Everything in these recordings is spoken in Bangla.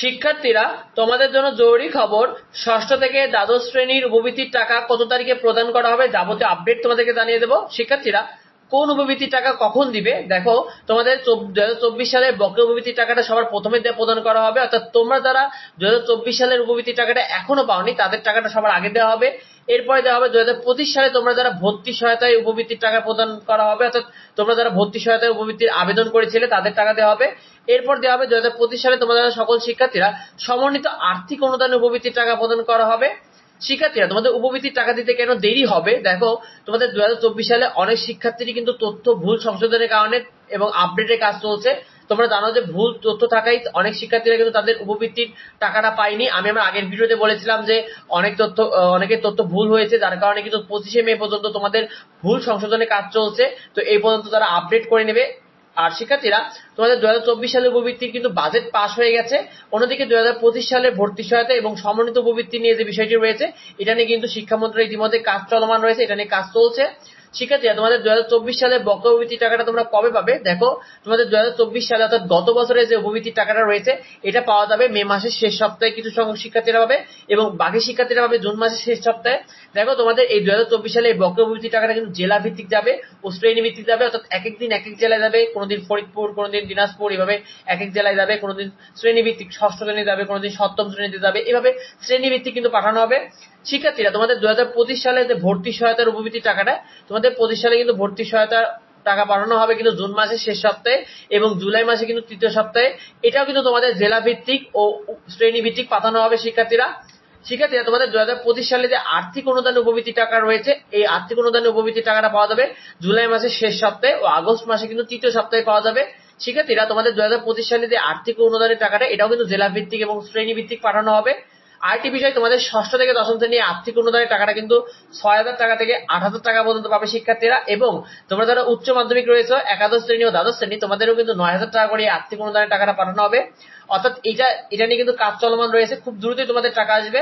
শিক্ষার্থীরা, তোমাদের জন্য জরুরি খবর, ষষ্ঠ থেকে দ্বাদশ শ্রেণির উপবৃত্তির টাকা কত তারিখে প্রদান করা হবে যাবতীয় আপডেট তোমাদেরকে জানিয়ে দেবো। শিক্ষার্থীরা, কোন উপবৃত্তির টাকা কখন দিবে? দেখো, তোমাদের চব্বিশ সালের বকেয়া উপবৃত্তির টাকাটা সবার প্রথমে প্রদান করা হবে। অর্থাৎ তোমরা যারা দু হাজার চব্বিশ সালের উপবৃত্তির টাকাটা এখনও পাওনি, তাদের টাকাটা সবার আগে দেওয়া হবে। এরপরে দেওয়া হবে দু হাজার পঁচিশ সালে তোমরা যারা ভর্তি সহায়তায় উপবৃত্তির টাকা প্রদান করা হবে, অর্থাৎ তোমরা যারা ভর্তি সহায়তায় উপবৃত্তির আবেদন করেছিলে, তাদের টাকা দেওয়া হবে। এরপর দেওয়া হবে দু হাজার পঁচিশ সালে তোমাদের সকল শিক্ষার্থীরা সমন্বিত আর্থিক অনুদানে উপবৃত্তির টাকা প্রদান করা হবে। শিক্ষার্থীরা, তোমাদের উপবৃত্তির টাকা দিতে কেন দেরি হবে? দেখো, তোমাদের দু হাজার চব্বিশ সালে অনেক শিক্ষার্থীরই কিন্তু তথ্য ভুল সংশোধনের কারণে এবং আপডেটের কাজ চলছে। তোমরা জানো যে ভুল তথ্য থাকাই অনেক শিক্ষার্থীরা কিন্তু তাদের উপবৃত্তির টাকাটা পায়নি। আমি আমার আগের ভিডিওতে বলেছিলাম যে অনেক তথ্য অনেকের তথ্য ভুল হয়েছে, যার কারণে কিন্তু পঁচিশে মে পর্যন্ত তোমাদের ভুল সংশোধনের কাজ চলছে। তো এই পর্যন্ত তারা আপডেট করে নেবে। আর শিক্ষার্থীরা, তোমাদের দু হাজার চব্বিশ সালের উপবৃত্তির কিন্তু বাজেট পাস হয়ে গেছে। অন্যদিকে দু হাজার পঁচিশ সালে ভর্তি সহায়তা এবং সমন্বিত উপবৃত্তি নিয়ে যে বিষয়টি রয়েছে, এটা নিয়ে কিন্তু শিক্ষামন্ত্রী ইতিমধ্যে কাজ চলমান রয়েছে, এটা নিয়ে কাজ চলছে। শিক্ষার্থীরা তোমাদের দু সালে উপবৃত্তি টাকাটা তোমরা কবে পাবে? দেখো, তোমাদের দু সালে অর্থাৎ গত বছরের যে উপবৃত্তির টাকাটা রয়েছে, এটা পাওয়া যাবে মে মাসের শেষ সপ্তাহে কিছু সংখ্যক শিক্ষার্থীরা পাবে এবং বাকি শিক্ষার্থীরা পাবে জুন মাসের শেষ সপ্তাহে। দেখো, তোমাদের এই দু সালে এই উপবৃত্তি টাকাটা কিন্তু জেলা ভিত্তিক যাবে ও শ্রেণি ভিত্তিক যাবে, অর্থাৎ এক এক দিন এক এক জেলায় যাবে। কোনোদিন ফরিদপুর, কোনোদিন দিনাজপুর, এভাবে এক এক জেলায় যাবে। কোনোদিন শ্রেণি ভিত্তিক ষষ্ঠ শ্রেণি যাবে, কোনোদিন সপ্তম শ্রেণীতে যাবে। এভাবে শ্রেণি ভিত্তিক কিন্তু পাঠানো হবে। শিক্ষার্থীরা তোমাদের দু হাজার পঁচিশ সালে যে ভর্তি সহায়তার উপবৃত্তির টাকাটা, তোমাদের পঁচিশ সালে কিন্তু ভর্তি সহায়তা টাকা পাঠানো হবে কিন্তু জুন মাসের শেষ সপ্তাহে এবং জুলাই মাসে কিন্তু তৃতীয় সপ্তাহে। এটাও কিন্তু তোমাদের জেলা ভিত্তিক ও শ্রেণি ভিত্তিক পাঠানো হবে শিক্ষার্থীরা। শিক্ষার্থীরা তোমাদের দু হাজার পঁচিশ সালে যে আর্থিক অনুদান উপবৃত্তি টাকা রয়েছে, এই আর্থিক অনুদান উপবৃত্তি টাকাটা পাওয়া যাবে জুলাই মাসের শেষ সপ্তাহে ও আগস্ট মাসে কিন্তু তৃতীয় সপ্তাহে পাওয়া যাবে। শিক্ষার্থীরা তোমাদের দু হাজার পঁচিশ সালে যে আর্থিক অনুদানের টাকাটা, এটাও কিন্তু জেলা ভিত্তিক এবং শ্রেণি ভিত্তিক পাঠানো হবে। আরেকটি বিষয় তোমাদের ষষ্ঠ থেকে দশম শ্রেণি আর্থিক অনুদানের টাকাটা কিন্তু ছয় হাজার টাকা থেকে আট হাজার টাকা পর্যন্ত পাবে শিক্ষার্থীরা এবং তোমরা যারা উচ্চ মাধ্যমিক রয়েছে, একাদশ শ্রেণি ও দ্বাদশ শ্রেণি, তোমাদেরও কিন্তু নয় হাজার টাকা করে আর্থিক অনুদানের টাকাটা পাঠানো হবে। অর্থাৎ এটা এটা নিয়ে কিন্তু কাজ চলমান রয়েছে, খুব দ্রুতই তোমাদের টাকা আসবে।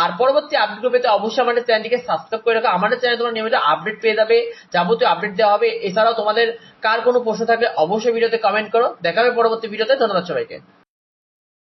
আর পরবর্তী আপডেট পেতে অবশ্যই আমাদের চ্যানেলটিকে সাবস্ক্রাইব করে রাখো। আমাদের চ্যানেলে তোমরা নিয়মিত আপডেট পেয়ে যাবে, যাবতীয় আপডেট দেওয়া হবে। এছাড়াও তোমাদের কার কোনো প্রশ্ন থাকলে অবশ্যই ভিডিওতে কমেন্ট করো। দেখা হবে পরবর্তী ভিডিওতে। ধন্যবাদ সবাইকে।